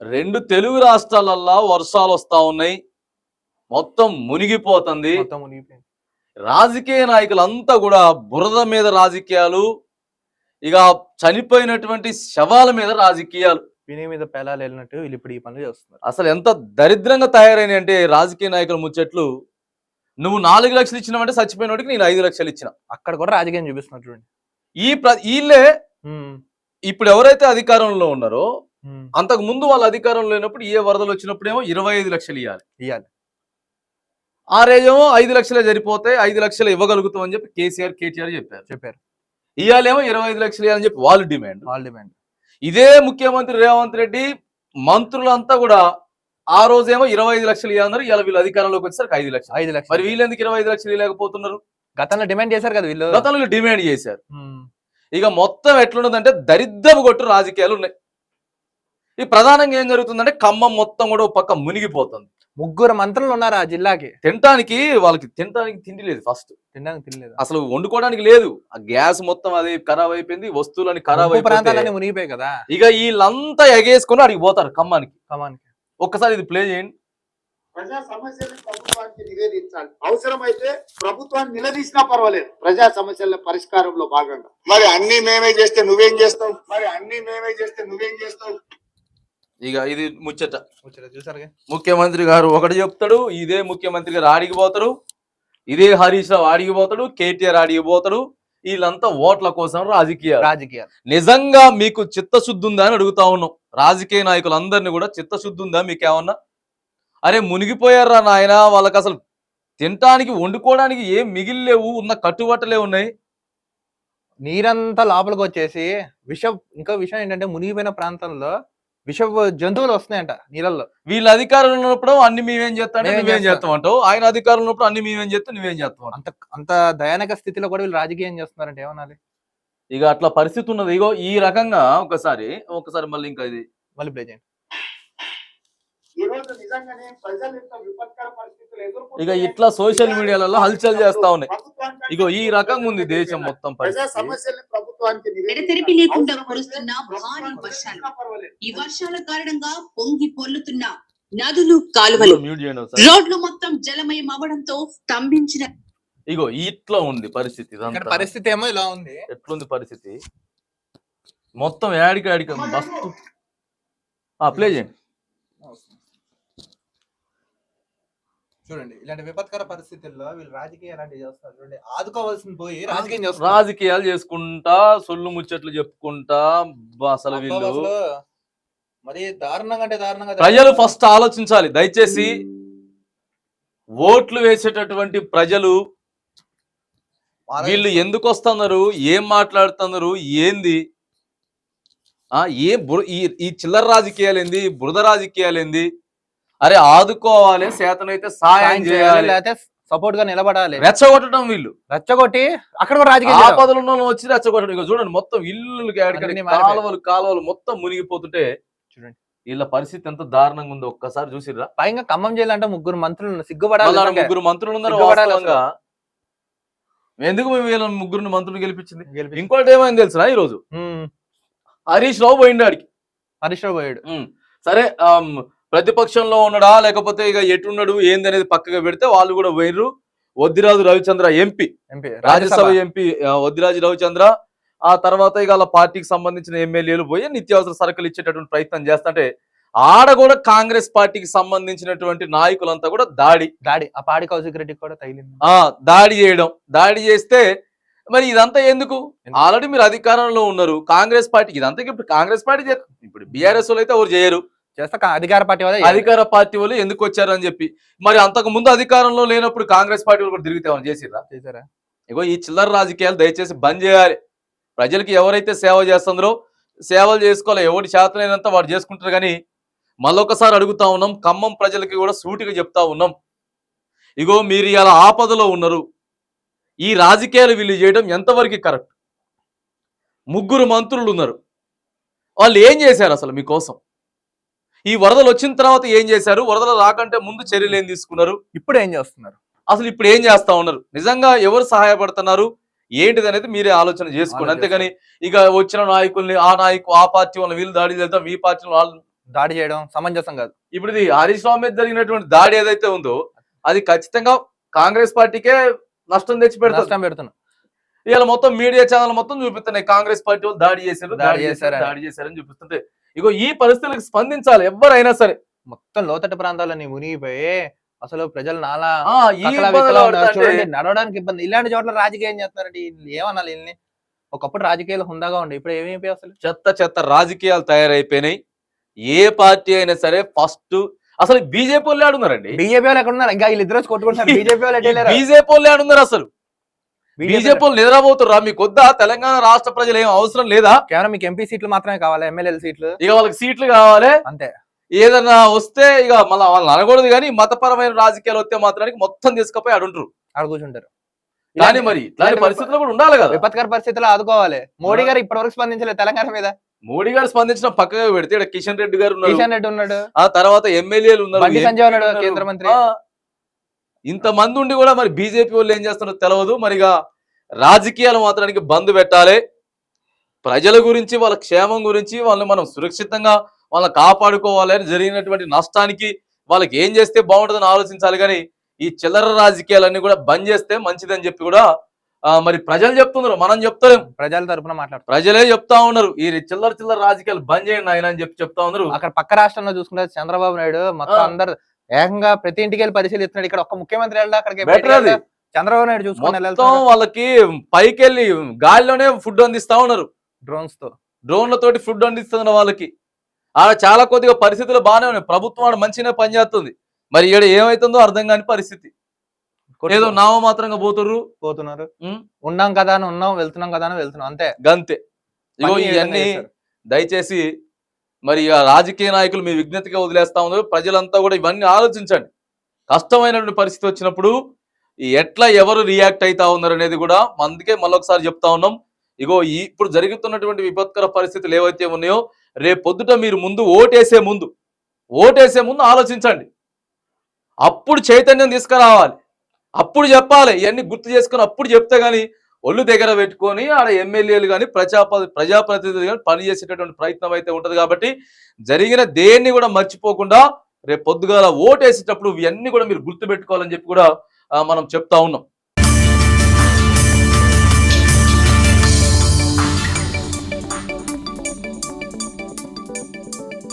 రెండు తెలుగు రాష్ట్రాలల్లో వర్షాలు వస్తా ఉన్నాయి. మొత్తం మునిగిపోతుంది. రాజకీయ నాయకులంతా కూడా బురద మీద రాజకీయాలు ఇక చనిపోయినటువంటి శవాల మీద రాజకీయాలు. విని మీద పేలాలు వెళ్ళినట్టు వీళ్ళు ఇప్పుడు ఈ పనులు చేస్తున్నారు. అసలు ఎంత దరిద్రంగా తయారైనాయి అంటే రాజకీయ నాయకుల ముచ్చట్లు. నువ్వు నాలుగు లక్షలు ఇచ్చినావంటే చచ్చిపోయినోడికి నేను ఐదు లక్షలు ఇచ్చిన. అక్కడ కూడా రాజకీయం చూపిస్తున్నారు చూడండి. ఈ ప్ర వీళ్ళే ఇప్పుడు ఎవరైతే అధికారంలో ఉన్నారో అంతకు ముందు వాళ్ళ అధికారంలో లేనప్పుడు ఏ వరదలు వచ్చినప్పుడేమో ఇరవై ఐదు లక్షలు ఇవ్వాలి ఇయ్యాలి. ఆ రేజేమో ఐదు లక్షలే సరిపోతే ఐదు లక్షలు ఇవ్వగలుగుతాం అని చెప్పి కేసీఆర్ కేటీఆర్ చెప్పారు. చెప్పారు. ఇవ్వాలేమో ఇరవై ఐదు లక్షలు ఇవ్వాలని చెప్పి వాళ్ళు డిమాండ్. వాళ్ళ డిమాండ్. ఇదే ముఖ్యమంత్రి రేవంత్ రెడ్డి మంత్రులంతా కూడా ఆ రోజేమో ఇరవై ఐదు లక్షలు ఇవ్వన్నారు ఇలా వీళ్ళు అధికారంలోకి వచ్చేసరికి ఐదు లక్షలు. ఐదు మరి లక్షలు. వీళ్ళు ఎందుకు ఇరవై ఐదు లక్షలు ఇవ్వలేకపోతున్నారు గతంలో డిమాండ్ చేశారు కదా వీళ్ళు. గతంలో డిమాండ్ చేశారు. ఇక మొత్తం ఎట్లున్నదంటే దరిద్రపు కొట్టు రాజకీయాలు ఉన్నాయి. ఈ ప్రధానంగా ఏం జరుగుతుందంటే ఖమ్మం మొత్తం కూడా ఒక పక్క మునిగిపోతుంది. ముగ్గురు మంత్రులు ఉన్నారు ఆ జిల్లాకి. తినటానికి వాళ్ళకి తినటానికి తిండి లేదు ఫస్ట్. తినడానికి తినలేదు అసలు వండుకోవడానికి లేదు. ఆ గ్యాస్ మొత్తం అది ఖరాబ్ అయిపోయింది వస్తువులని ఖరాబ్ ముంపు ప్రాంతాలన్నీ అయిపోయి మునిగిపోయాయి కదా? ఇక వీళ్ళంతా ఎగేసుకొని అడిగి పోతారు ఖమ్మానికి. కమానికి ఒక్కసారి ఇది ప్లే చేయండి. ప్రజా సమస్యలను ప్రభుత్వానికి నివేదించాలి. అవసరమైతే ప్రభుత్వాన్ని నిలదీసినా పర్వాలేదు. ప్రజా సమస్యల పరిష్కారంలో భాగంగా. మరి అన్ని మేమే చేస్తే నువ్వేం చేస్తావు? మరి అన్ని మేమే చేస్తే నువ్వేం చేస్తావు? ఇక ఇది ముచ్చట. ముఖ్యమంత్రి గారు ఒకటి చెప్తాడు ఇదే ముఖ్యమంత్రి గారు ఆడికి పోతాడు ఇదే హరీష్ రావు ఆడికి పోతాడు కేటీఆర్ ఆడికి పోతాడు వీళ్ళంతా ఓట్ల కోసం రాజకీయాలు. రాజకీయాలు. నిజంగా మీకు చిత్తశుద్ధి ఉందా అని అడుగుతా ఉన్నాం. రాజకీయ నాయకులందరినీ కూడా చిత్తశుద్ధి ఉందా మీకు ఏమన్నా? అరే మునిగిపోయారా నాయన? వాళ్ళకి అసలు తినటానికి వండుకోవడానికి ఏం మిగిలిలేవు ఉన్న కట్టుబట్టలే ఉన్నాయి. నీరంతా లోపలికి వచ్చేసి విష ఇంకా విషయం ఏంటంటే మునిగిపోయిన ప్రాంతంలో విష జంతువులు వస్తున్నాయంట నీళ్ళల్లో. వీళ్ళ అధికారంలో ఉన్నప్పుడు అన్ని మేమేం చేస్తాం మేమేం నువ్వేం చేస్తాం. అంటావు ఆయన అధికారంలో ఉన్నప్పుడు అన్ని మేమేం చేస్తాం నువ్వేం చేస్తాం. అంత అంత దయానక స్థితిలో కూడా వీళ్ళు రాజకీయం చేస్తున్నారంటే ఏమనాలి? ఇక అట్లా పరిస్థితి ఉన్నది. ఇగో ఈ రకంగా ఒకసారి ఒకసారి మళ్ళీ ఇంకా ఇది మళ్ళీ ప్లే చేయండి ఈ రోజు నిజంగానే ప్రజలు ఇంత విపత్కర పరిస్థితులు ఇక ఎదుర్కొంటున్నాయి. ఇట్లా సోషల్ మీడియాలలో హల్చల్ చేస్తా ఉన్నాయి ఇగో ఈ రకంగా ఉంది దేశం మొత్తం. ఎడతెరిపి లేకుండా కురుస్తున్న భారీ వర్షాలు. ఈ వర్షాల కారణంగా పొంగి పొర్లుతున్న నదులు కాలువలు. రోడ్లు మొత్తం జలమయం అవడంతో స్తంభించిన ఇగో ఇట్లా ఉంది పరిస్థితి. పరిస్థితి ఏమో ఇలా ఉంది ఎట్లుంది పరిస్థితి మొత్తం యాడికి యాడికి బస్తు ప్లే చేయండి చూడండి ఇలాంటి విపత్కర పరిస్థితుల్లో వీళ్ళు రాజకీయం ఎలాంటివి చేస్తారు. చూడండి ఆదుకోవాల్సింది పోయి రాజకీయం చేస్తున్నారు. రాజకీయాలు చేసుకుంటా సొల్లు ముచ్చట్లు చెప్పుకుంటా బా అసలు వీళ్ళు అసలు మరి దారుణంగా అంటే దారుణంగా ప్రజలు ఫస్ట్ ఆలోచించాలి. దయచేసి ఓట్లు వేసేటటువంటి ప్రజలు వాళ్ళ- ఎందుకు వస్తున్నారు ఏం మాట్లాడుతున్నారు ఏంది? ఆ ఏ బుర- ఈ ఈ చిల్లర రాజకీయాలు ఏంది బురద రాజకీయాలు ఏంది అరే ఆదుకోవాలి చేతనైతే సాయం సాయం చేయాలి లేకపోతే సపోర్ట్గా నిలబడాలి. రెచ్చగొట్టడం వీళ్ళు. రెచ్చగొట్టి అక్కడ కూడా రాజకీయం. ఆపదలు ఉన్న వచ్చి రెచ్చగొట్టడం. చూడండి మొత్తం ఇల్లు. కాలువలు కాలువలు మొత్తం మునిగిపోతుంటే చూడండి. వీళ్ళ పరిస్థితి ఎంత దారుణంగా ఉందో. ఒక్కసారి చూసిర్రా? పైగా ఖమ్మం చేయాలంటే ముగ్గురు మంత్రులు. సిగ్గుపడాలి. ముగ్గురు మంత్రులు ఉన్నారు ఎందుకు మేము వీళ్ళ ముగ్గురు మంత్రులు గెలిపించింది? గెలిపి- ఇంకోటి ఏమైంది తెలుసునా ఈ రోజు హరీష్ రావు పోయిండు ఆడికి. హరీష్ రావు పోయాడు. సరే ప్రతిపక్షంలో ఉన్నాడా? లేకపోతే ఇక ఎటున్నాడు? ఏంది అనేది పక్కగా పెడితే వాళ్ళు కూడా పోయినరు Vaddiraju Ravichandra MP. MP Rajya Sabha MP Vaddiraju Ravichandra. ఆ తర్వాత ఇక వాళ్ళ పార్టీకి సంబంధించిన ఎమ్మెల్యేలు పోయి నిత్యావసర సరుకులు ఇచ్చేటటువంటి ప్రయత్నం చేస్తుంటే ఆడ కూడా కాంగ్రెస్ పార్టీకి సంబంధించినటువంటి నాయకులంతా కూడా దాడి. దాడి. ఆ పాడి కౌశిక్ రెడ్డికి కూడా తగిలింది. ఆ దాడి చేయడం. దాడి చేస్తే మరి ఇదంతా ఎందుకు? ఆల్రెడీ మీరు అధికారంలో ఉన్నారు. కాంగ్రెస్ పార్టీకి ఇదంతా ఇప్పుడు కాంగ్రెస్ పార్టీ ఇప్పుడు బీఆర్ఎస్ వాళ్ళు అయితే ఎవరు చేయరు. చేస్తా. అధికార పార్టీ వాళ్ళే. అధికార పార్టీ వాళ్ళు ఎందుకు వచ్చారు అని చెప్పి. మరి అంతకు ముందు అధికారంలో లేనప్పుడు కాంగ్రెస్ పార్టీ వాళ్ళు కూడా తిరిగితే చేసిర్రా? చేశారా? ఇగో ఈ చిల్లర రాజకీయాలు దయచేసి బంద్ చేయాలి. ప్రజలకి ఎవరైతే సేవ చేస్తుందో సేవలు చేసుకోవాలి. ఎవరి చేతనైనంత వాడు చేసుకుంటారు కానీ మళ్ళొకసారి అడుగుతా ఉన్నాం. ఖమ్మం ప్రజలకి కూడా సూటిగా చెప్తా ఉన్నాం. ఇగో మీరు ఇలా ఆపదలో ఉన్నారు. ఈ రాజకీయాలు వీళ్ళు చేయడం ఎంతవరకు కరెక్ట్? ముగ్గురు మంత్రులు ఉన్నారు. వాళ్ళు ఏం చేశారు అసలు మీకోసం? ఈ వరదలు వచ్చిన తర్వాత ఏం చేశారు? వరదలు రాకంటే ముందు చర్యలు ఏం తీసుకున్నారు? ఇప్పుడు ఏం చేస్తున్నారు? అసలు ఇప్పుడు ఏం చేస్తా ఉన్నారు? నిజంగా ఎవరు సహాయపడుతున్నారు? ఏంటిది అనేది మీరే ఆలోచన చేసుకోండి. అంతేగాని ఇక వచ్చిన నాయకుల్ని ఆ నాయకు ఆ పార్టీ వాళ్ళని వీళ్ళు దాడి చేద్దాం ఈ పార్టీ వాళ్ళు దాడి చేయడం సమంజసం కాదు. ఇప్పుడు ఇది హరీష్ రావు మీద జరిగినటువంటి దాడి ఏదైతే ఉందో అది ఖచ్చితంగా కాంగ్రెస్ పార్టీకే నష్టం తెచ్చి నష్టం పెడుతున్నా. ఇవాళ మొత్తం మీడియా ఛానల్ మొత్తం చూపిస్తున్నాయి. కాంగ్రెస్ పార్టీ వాళ్ళు దాడి చేశారు దాడి చేశారు. దాడి చేశారని చూపిస్తుంటే ఇగో ఈ పరిస్థితులకు స్పందించాలి ఎవరైనా సరే. మొత్తం లోతట్టు ప్రాంతాలన్నీ మునిగిపోయి అసలు ప్రజలు నాలా నడవడానికి ఇబ్బంది. ఇలాంటి చోట్ల రాజకీయం చేస్తున్నారండి. వీళ్ళు ఏమనాలి వీళ్ళని? ఒకప్పుడు రాజకీయాలు హుందాగా ఉండే ఇప్పుడు ఏమైపోయి అసలు? చెత్త చెత్త రాజకీయాలు తయారైపోయినాయి. ఏ పార్టీ అయినా సరే ఫస్ట్ అసలు బీజేపీ వాళ్ళు ఆడున్నారండి. బీజేపీ వాళ్ళు ఎక్కడ ఉన్నారు ఇంకా వీళ్ళిద్దరు కొట్టుకుంటున్నారు. బీజేపీ వాళ్ళు? బీజేపీ వాళ్ళు ఆడున్నారు అసలు. బీజేపీ వాళ్ళు నిద్రపోతుర్రా? మీకు వద్దా? తెలంగాణ రాష్ట్ర ప్రజలు ఏం అవసరం లేదా? కేవలం మీకు ఎంపీ సీట్లు మాత్రమే కావాలి ఎమ్మెల్యే సీట్లు. ఇక వాళ్ళకి సీట్లు కావాలి. అంతే. ఏదన్నా వస్తే ఇక మళ్ళీ వాళ్ళని అనకూడదు కానీ మతపరమైన రాజకీయాలు వస్తే మాత్రానికి మొత్తం తీసుకుపోయి ఆడుంటారు ఆడ కూర్చుంటారు. కానీ మరి ఇట్లాంటి ఇలాంటి పరిస్థితులు కూడా ఉండాలి కదా. విపత్కర పరిస్థితుల్లో ఆదుకోవాలి. మోడీ గారు ఇప్పటివరకు స్పందించలేదు తెలంగాణ మీద. మోడీ గారు స్పందించిన పక్కగా పెడితే ఇక్కడ కిషన్ రెడ్డి గారు ఉన్నారు కిషన్ రెడ్డి ఉన్నాడు. ఆ తర్వాత ఎమ్మెల్యేలు ఉన్నారు. సంజయ్ ఉన్నాడు. కేంద్ర మంత్రి. ఇంతమంది ఉండి కూడా మరి బీజేపీ వాళ్ళు ఏం చేస్తున్నారో తెలియదు మరిగా రాజకీయాలు మాత్రానికి బంద్ పెట్టాలి. ప్రజల గురించి వాళ్ళ క్షేమం గురించి వాళ్ళని మనం సురక్షితంగా వాళ్ళని కాపాడుకోవాలి అని జరిగినటువంటి నష్టానికి వాళ్ళకి ఏం చేస్తే బాగుంటుందని ఆలోచించాలి. కానీ ఈ చిల్లర రాజకీయాలన్నీ కూడా బంద్ చేస్తే మంచిదని చెప్పి కూడా మరి ప్రజలు చెప్తున్నారు. మనం చెప్తలేం. ప్రజల తరపున మాట్లాడుతారు ప్రజలే చెప్తా ఉన్నారు. ఈ చిల్లర చిల్లర రాజకీయాలు బంద్ చేయండి ఆయన అని చెప్పి చెప్తా ఉన్నారు. అక్కడ పక్క రాష్ట్రంలో చూసుకుంటే చంద్రబాబు నాయుడు మొత్తం. అందరు ఏకంగా ప్రతి ఇంటికి వెళ్ళి పరిశీలిస్తున్నాడు. ఇక్కడ ఒక్క ముఖ్యమంత్రి వెళ్ళా అక్కడికి. చంద్రబాబు నాయుడు చూసుకొని వాళ్ళకి పైకి వెళ్ళి గాలిలోనే ఫుడ్ అందిస్తా ఉన్నారు. డ్రోన్స్తో డ్రోన్లతోటి ఫుడ్ అందిస్తున్న వాళ్ళకి. ఆడ చాలా కొద్దిగా పరిస్థితులు బాగానే ఉన్నాయి. ప్రభుత్వం ఆడ మంచిగానే పనిచేస్తుంది. మరి ఈడ ఏమైతుందో అర్థం కాని పరిస్థితి. ఏదో నామమాత్రంగా పోతుర్రు. పోతున్నారు. ఉమ్. ఉన్నాం కదా అని ఉన్నాం వెళ్తున్నాం కదా అని వెళ్తున్నాం. అంతే. గంతే. ఇవన్నీ? దయచేసి మరి ఆ రాజకీయ నాయకులు మీ విజ్ఞతగా వదిలేస్తా ఉన్నారు. ప్రజలంతా కూడా ఇవన్నీ ఆలోచించండి. కష్టమైనటువంటి పరిస్థితి వచ్చినప్పుడు ఎట్లా ఎవరు రియాక్ట్ అవుతా ఉన్నారు అనేది కూడా అందుకే మళ్ళొకసారి చెప్తా ఉన్నాం. ఇగో ఇప్పుడు జరుగుతున్నటువంటి విపత్కర పరిస్థితులు ఏవైతే ఉన్నాయో రేపు పొద్దుట మీరు ముందు ఓటేసే ముందు ఓటేసే ముందు ఆలోచించండి. అప్పుడు చైతన్యం తీసుకురావాలి. అప్పుడు చెప్పాలి ఇవన్నీ గుర్తు చేసుకుని అప్పుడు చెప్తే కానీ ఒళ్ళు దగ్గర పెట్టుకొని ఆడ ఎమ్మెల్యేలు కానీ ప్రజా ప్రజాప్రతినిధులు కానీ పనిచేసేటటువంటి ప్రయత్నం అయితే ఉంటుంది కాబట్టి జరిగిన దేన్ని కూడా మర్చిపోకుండా రేపు పొద్దుగాల ఓటేసేటప్పుడు ఇవన్నీ కూడా మీరు గుర్తు పెట్టుకోవాలని చెప్పి కూడా మనం చెప్తా ఉన్నాం.